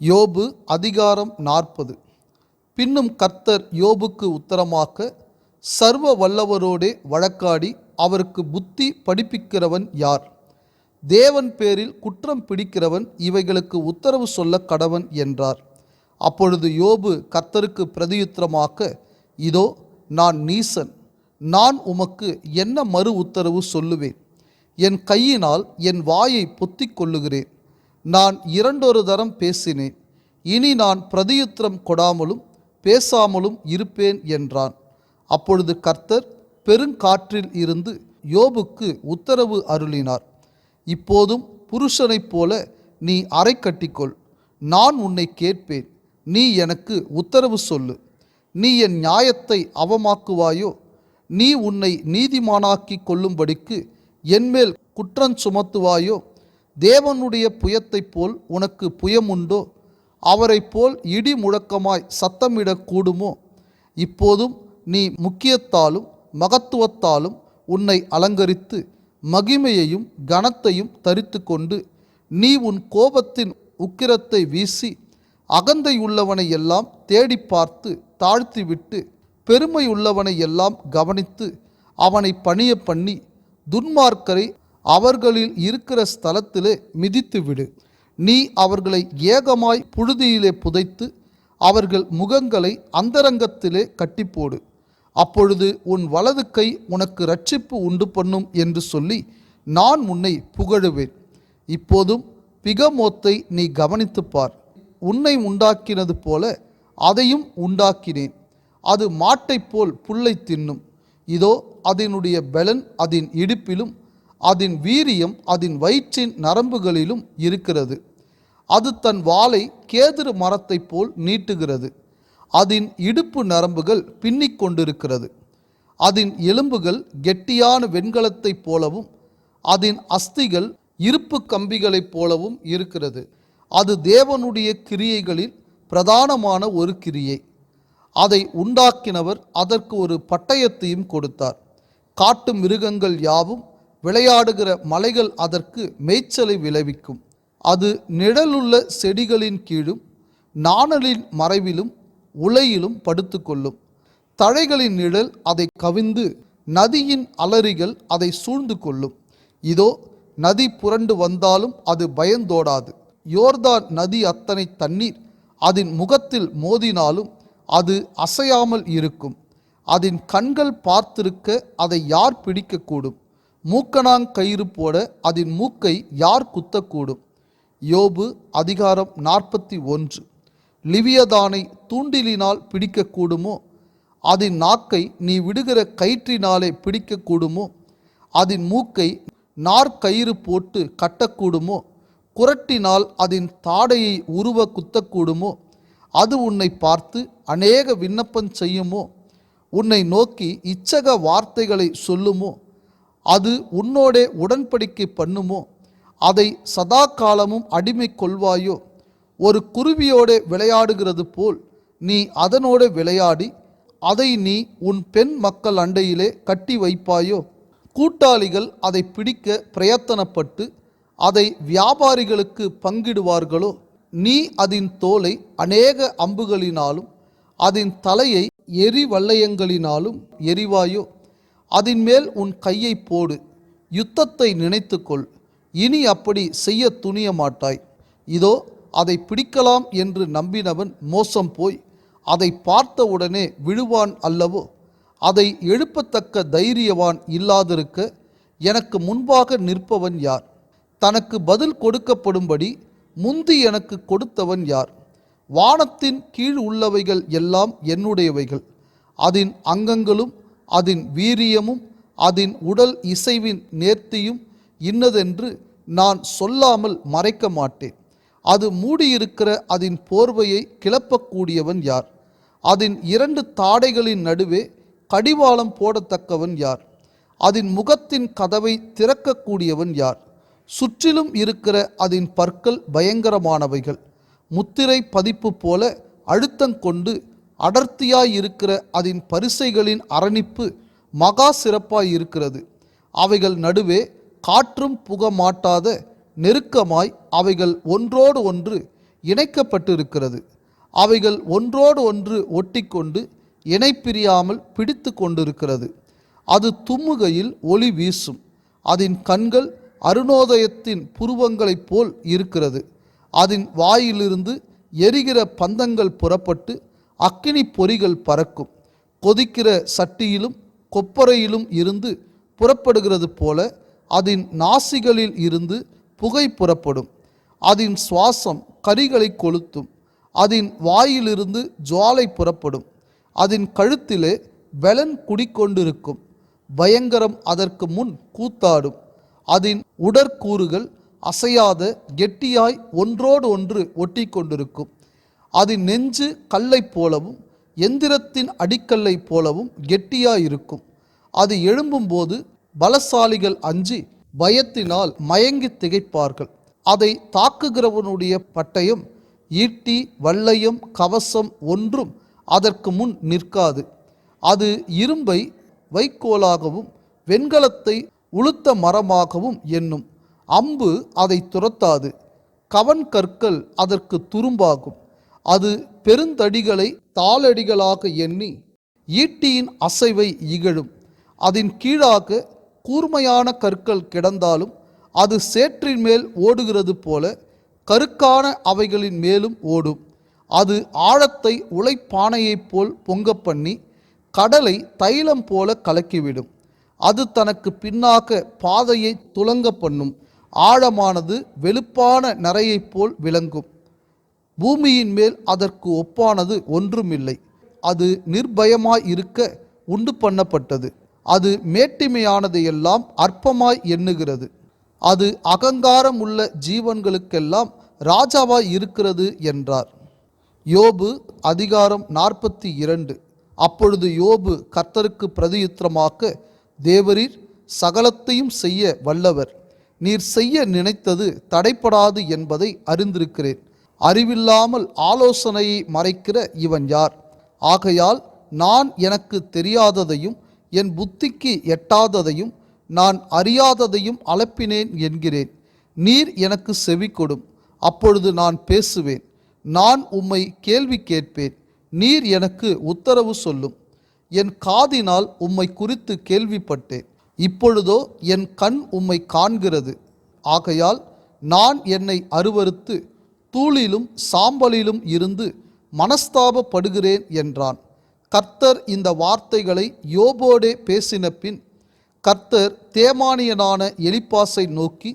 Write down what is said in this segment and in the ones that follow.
யோபு அதிகாரம் நாற்பது. பின்னும் கர்த்தர் யோபுக்கு உத்தரமாக்க சர்வ வல்லவரோடே வழக்காடி அவருக்கு புத்தி படிப்பிக்கிறவன் யார்? தேவன் பேரில் குற்றம் பிடிக்கிறவன் இவைகளுக்கு உத்தரவு சொல்ல கடவன் என்றார். அப்பொழுது யோபு கர்த்தருக்கு பிரதியுத்தரமாக்க இதோ நான் நீசன். நான் உமக்கு என்ன மறு உத்தரவு சொல்லுவேன்? என் கையினால் என் வாயை பொத்திக் கொள்ளுகிறேன். நான் இரண்டொரு தரம் பேசினேன். இனி நான் பிரதியுத்திரம் கொடாமலும் பேசாமலும் இருப்பேன் என்றான். அப்பொழுது கர்த்தர் பெருங்காற்றில் இருந்து யோபுக்கு உத்தரவு அருளினார். இப்போதும் புருஷனைப் போல நீ அறை கட்டிக்கொள். நான் உன்னை கேட்பேன். நீ எனக்கு உத்தரவு சொல்லு. நீ என் நியாயத்தை அவமாக்குவாயோ? நீ உன்னை நீதிமானாக்கி கொள்ளும்படிக்கு என்மேல் குற்றஞ்சுமத்துவாயோ தேவனுடைய புயத்தைப் போல் உனக்கு புயமுண்டோ? அவரைப் போல் இடி முழக்கமாய் சத்தமிடக் கூடுமோ? இப்போதும் நீ முக்கியத்தாலும் மகத்துவத்தாலும் உன்னை அலங்கரித்து மகிமையையும் கனத்தையும் தரித்து கொண்டு நீ உன் கோபத்தின் உக்கிரத்தை வீசி அகந்தை உள்ளவனை எல்லாம் தேடி பார்த்து தாழ்த்திவிட்டு பெருமை உள்ளவனை எல்லாம் கவனித்து அவனை பணிய பண்ணி துன்மார்க்கரை அவர்களில் இருக்கிற ஸ்தலத்திலே மிதித்து விடு நீ அவர்களை ஏகமாய் புழுதியிலே புதைத்து அவர்கள் முகங்களை அந்தரங்கத்திலே கட்டிப்போடு. அப்பொழுது உன் வலது கை உனக்கு ரட்சிப்பு உண்டு பண்ணும் என்று சொல்லி நான் உன்னை புகழுவேன். இப்போதும் பிகமோத்தை நீ கவனித்துப் பார் உன்னை உண்டாக்கினது போல அதையும் உண்டாக்கினேன். அது மாட்டைப் போல் புல்லை தின்னும். இதோ அதனுடைய பெலன் அதன் இடுப்பிலும் அதன் வீரியம் அதன் வயிற்றின் நரம்புகளிலும் இருக்கிறது. அது தன் வாளை கேதுரு மரத்தைப் போல் நீட்டுகிறது. அதன் இடுப்பு நரம்புகள் பின்னிக் கொண்டிருக்கிறது. அதன் எலும்புகள் கெட்டியான வெண்கலத்தைப் போலவும் அதன் அஸ்திகள் இருப்பு கம்பிகளைப் போலவும் இருக்கிறது. அது தேவனுடைய கிரியைகளில் பிரதானமான ஒரு கிரியை. அதை உண்டாக்கினவர் அதற்கு ஒரு பட்டயத்தையும் கொடுத்தார். காட்டு மிருகங்கள் யாவும் விளையாடுகிற மலைகள் அதற்கு மேய்ச்சலை விளைவிக்கும். அது நிழலுள்ள செடிகளின் கீழும் நாணலின் மறைவிலும் உலையிலும் படுத்துக்கொள்ளும். தழைகளின் நிழல் அதை கவிந்து நதியின் அலறிகள் அதை சூழ்ந்து கொள்ளும். இதோ நதி புரண்டு வந்தாலும் அது பயந்தோடாது. யோர்தான் நதி அத்தனை தண்ணீர் அதன் முகத்தில் மோதினாலும் அது அசையாமல் இருக்கும். அதன் கண்கள் பார்த்திருக்க அதை யார் பிடிக்கக்கூடும்? மூக்கணாங் கயிறு போட அதன் மூக்கை யார் குத்தக்கூடும்? யோபு அதிகாரம் நாற்பத்தி ஒன்று. லிவியதானை தூண்டிலினால் பிடிக்கக்கூடுமோ? அதன் நாக்கை நீ விடுகிற கயிற்றினாலே பிடிக்கக்கூடுமோ? அதன் மூக்கை நார்க்கயிறு போட்டு கட்டக்கூடுமோ? குரட்டினால் அதன் தாடையை உருவ குத்தக்கூடுமோ? அது உன்னை பார்த்து அநேக விண்ணப்பம் செய்யுமோ? உன்னை நோக்கி இச்சக வார்த்தைகளை சொல்லுமோ? அது உன்னோடே உடன்படிக்கை பண்ணுமோ? அதை சதா காலமும் அடிமை கொள்வாயோ? ஒரு குருவியோட விளையாடுகிறது போல் நீ அதனோடு விளையாடி அதை நீ உன் பெண் மக்கள் அண்டையிலே கட்டி வைப்பாயோ? கூட்டாளிகள் அதை பிடிக்க பிரயத்தனப்பட்டு அதை வியாபாரிகளுக்கு பங்கிடுவார்களோ? நீ அதன் தோலை அநேக அம்புகளினாலும் அதன் தலையை எரி வல்லையங்களினாலும் எரிவாயோ? அதன்மேல் உன் கையை போடு யுத்தத்தை நினைத்துக்கொள் இனி அப்படி செய்ய துணிய மாட்டாய் இதோ அதை பிடிக்கலாம் என்று நம்பினவன் மோசம் போய் அதை பார்த்தவுடனே விழுவான் அல்லவோ? அதை எழுப்பத்தக்க தைரியவான் இல்லாதிருக்க எனக்கு முன்பாக நிற்பவன் யார்? தனக்கு பதில் கொடுக்கப்படும்படி முந்தி எனக்கு கொடுத்தவன் யார்? வானத்தின் கீழ் உள்ளவைகள் எல்லாம் என்னுடையவைகள். அதன் அங்கங்களும் அதன் வீரியமும் அதன் உடல் இசைவின் நேர்த்தியும் இன்னதென்று நான் சொல்லாமல் மறைக்க மாட்டேன். அது மூடியிருக்கிற அதன் போர்வையை கிளப்பக்கூடியவன் யார்? அதன் இரண்டு தாடைகளின் நடுவே கடிவாளம் போடத்தக்கவன் யார்? அதன் முகத்தின் கதவை திறக்கக்கூடியவன் யார்? சுற்றிலும் இருக்கிற அதன் பற்கள் பயங்கரமானவைகள். முத்திரை பதிப்பு போல அழுத்தங்கொண்டு அடர்த்தியாய் இருக்கிற அதன் பரிசைகளின் அரணிப்பு மகா சிறப்பாய் இருக்கிறது. அவைகள் நடுவே காற்றும் புக மாட்டாத நெருக்கமாய் அவைகள் ஒன்றோடு ஒன்று இணைக்கப்பட்டிருக்கிறது. அவைகள் ஒன்றோடு ஒன்று ஒட்டிக்கொண்டு இணைப்பிரியாமல் பிடித்து கொண்டிருக்கிறது. அது தும்முகையில் ஒளி வீசும். அதன் கண்கள் அருணோதயத்தின் புருவங்களைப் போல் இருக்கிறது. அதன் வாயிலிருந்து எரிகிற பந்தங்கள் புறப்பட்டு அக்கினி பொறிகள் பறக்கும். கொதிக்கிற சட்டியிலும் கொப்பரையிலும் இருந்து புறப்படுகிறது போல அதன் நாசிகளில் இருந்து புகை புறப்படும். அதன் சுவாசம் கரிகளை கொளுத்தும். அதன் வாயிலிருந்து ஜுவாலை புறப்படும். அதன் கழுத்திலே வெலன் குடிக்கொண்டிருக்கும். பயங்கரம் அதற்கு முன் கூத்தாடும். அதன் உடற்கூறுகள் அசையாத கெட்டியாய் ஒன்றோடு ஒன்று ஒட்டி கொண்டிருக்கும் அது நெஞ்சு கல்லைப் போலவும் எந்திரத்தின் அடிக்கல்லைப் போலவும் கெட்டியாயிருக்கும். அது எழும்பும்போது பலசாலிகள் அஞ்சி பயத்தினால் மயங்கி திகைப்பார்கள். அதை தாக்குகிறவனுடைய பட்டயம் ஈட்டி வல்லையம் கவசம் ஒன்றும் அதற்கு முன் நிற்காது. அது இரும்பை வைக்கோலாகவும் வெண்கலத்தை உளுத்த மரமாகவும் எண்ணும். அம்பு அதை துரத்தாது. கவன் கற்கள் அதற்கு துரும்பாகும். அது பெருந்தடிகளை தாளடிகளாக எண்ணி ஈட்டியின் அசைவை இகழும். அதன் கீழாக கூர்மையான கற்கள் கிடந்தாலும் அது சேற்றின் மேல் ஓடுகிறது போல கருக்கான அவைகளின் மேலும் ஓடும். அது ஆழத்தை உலைப்பானையைப் போல் பொங்க பண்ணி கடலை தைலம் போல கலக்கிவிடும். அது தனக்கு பின்னாக பாதையை துலங்க பண்ணும். ஆழமானது வெளுப்பான நரையைப் போல் விளங்கும். பூமியின் மேல் அதற்கு ஒப்பானது ஒன்றுமில்லை. அது நிர்பயமாய் இருக்க உண்டு பண்ணப்பட்டது. அது மேட்டிமையானது எல்லாம் அற்பமாய் எண்ணுகிறது. அது அகங்காரம் உள்ள ஜீவன்களுக்கெல்லாம் ராஜாவாய் இருக்கிறது என்றார். யோபு அதிகாரம் நாற்பத்தி இரண்டு. அப்பொழுது யோபு கர்த்தருக்கு பிரதியுத்திரமாக்க தேவரீர் சகலத்தையும் செய்ய வல்லவர். நீர் செய்ய நினைத்தது தடைப்படாது என்பதை அறிந்திருக்கிறேன். அறிவில்லாமல் ஆலோசனையை மறைக்கிற இவன் யார்? ஆகையால் நான் எனக்கு தெரியாததையும் என் புத்திக்கு எட்டாததையும் நான் அறியாததையும் அளப்பினேன் என்கிறேன். நீர் எனக்கு செவி கொடும். அப்பொழுது நான் பேசுவேன். நான் உம்மை கேள்வி கேட்பேன். நீர் எனக்கு உத்தரவு சொல்லும். என் காதினால் உம்மை குறித்து கேள்விப்பட்டேன். இப்பொழுதோ என் கண் உம்மை காண்கிறது. ஆகையால் நான் என்னை அருவருத்து தூளிலும் சாம்பலிலும் இருந்து மனஸ்தாபப்படுகிறேன் என்றான். கர்த்தர் இந்த வார்த்தைகளை யோபோடே பேசின பின் கர்த்தர் தேமானியனான எலிப்பாசை நோக்கி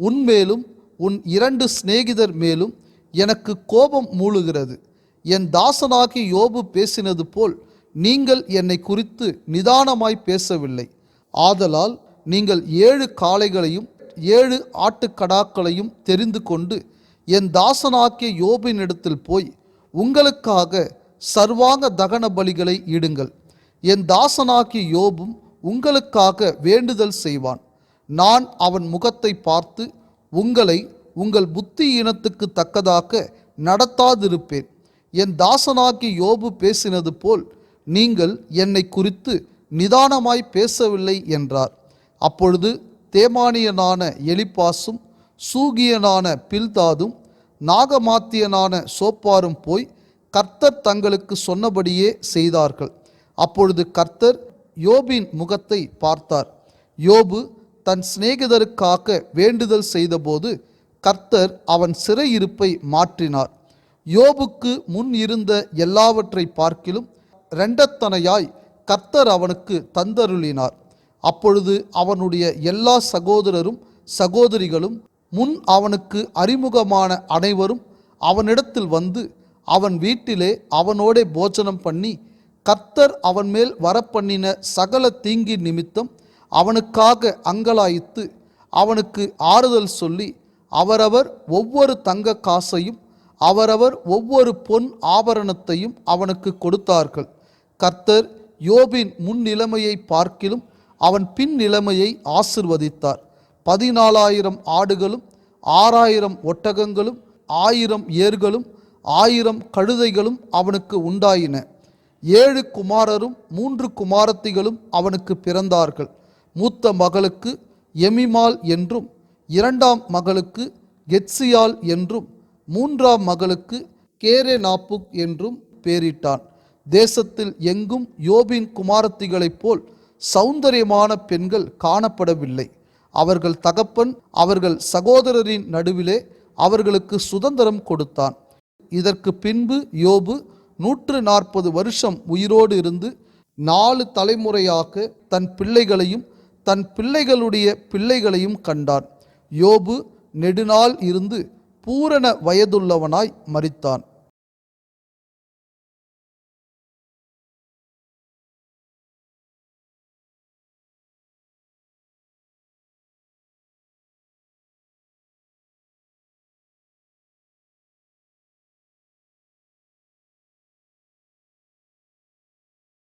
உன்மேலும் உன் இரண்டு சிநேகிதர் மேலும் எனக்கு கோபம் மூழுகிறது என் தாசனாகி யோபு பேசினது போல் நீங்கள் என்னை குறித்து நிதானமாய் பேசவில்லை. ஆதலால் நீங்கள் ஏழு காளைகளையும் ஏழு ஆட்டுக்கடாக்களையும் தெரிந்து கொண்டு என் தாசனாக்கிய யோபினிடத்தில் போய் உங்களுக்காக சர்வாங்க தகன பலிகளை இடுங்கள். என் தாசனாக்கிய யோபும் உங்களுக்காக வேண்டுதல் செய்வான். நான் அவன் முகத்தை பார்த்து உங்களை உங்கள் புத்தி இனத்துக்கு தக்கதாக நடத்தாதிருப்பேன். என் தாசனாக்கி யோபு பேசினது போல் நீங்கள் என்னை குறித்து நிதானமாய் பேசவில்லை என்றார். அப்பொழுது தேமானியனான எலிப்பாசும் சூகியனான பில்தாதும் நாகமாத்தியனான சோப்பாரும் போய் கர்த்தர் தங்களுக்கு சொன்னபடியே செய்தார்கள். அப்பொழுது கர்த்தர் யோபின் முகத்தை பார்த்தார். யோபு தன் சிநேகிதருக்காக வேண்டுதல் செய்தபோது கர்த்தர் அவன் சிறையிருப்பை மாற்றினார். யோபுக்கு முன் இருந்த எல்லாவற்றை பார்க்கிலும் இரண்டத்தனையாய் கர்த்தர் அவனுக்கு தந்தருளினார். அப்பொழுது அவனுடைய எல்லா சகோதரரும் சகோதரிகளும் முன் அவனுக்கு அறிமுகமான அனைவரும் அவனிடத்தில் வந்து அவன் வீட்டிலே அவனோடே போஜனம் பண்ணி கர்த்தர் அவன் மேல் வரப்பண்ணின சகல தீங்கி நிமித்தம் அவனுக்காக அங்கலாய்த்து அவனுக்கு ஆறுதல் சொல்லி அவரவர் ஒவ்வொரு தங்க காசையும் அவரவர் ஒவ்வொரு பொன் ஆபரணத்தையும் அவனுக்கு கொடுத்தார்கள். கர்த்தர் யோபின் முன் நிலைமையை பார்க்கிலும் அவன் பின் நிலைமையை ஆசிர்வதித்தார். பதினாலாயிரம் ஆடுகளும் ஆறாயிரம் ஒட்டகங்களும் ஆயிரம் ஏர்களும் ஆயிரம் கழுதைகளும் அவனுக்கு உண்டாயின. ஏழு குமாரரும் மூன்று குமாரத்திகளும் அவனுக்கு பிறந்தார்கள். மூத்த மகளுக்கு எமிமால் என்றும் இரண்டாம் மகளுக்கு கெட்சியால் என்றும் மூன்றாம் மகளுக்கு கேரே நாப்புக் என்றும் பெயரிட்டான் தேசத்தில் எங்கும் யோபின் குமாரத்திகளைப் போல் சௌந்தரியமான பெண்கள் காணப்படவில்லை. அவர்கள் தகப்பன் அவர்கள் சகோதரரின் நடுவிலே அவர்களுக்கு சுதந்திரம் கொடுத்தான். இதற்கு பின்பு யோபு நூற்று நாற்பது வருஷம் உயிரோடு இருந்து நாலு தலைமுறையாக தன் பிள்ளைகளையும் தன் பிள்ளைகளுடைய பிள்ளைகளையும் கண்டான். யோபு நெடுநாள் இருந்து பூரண வயதுள்ளவனாய் மறித்தான்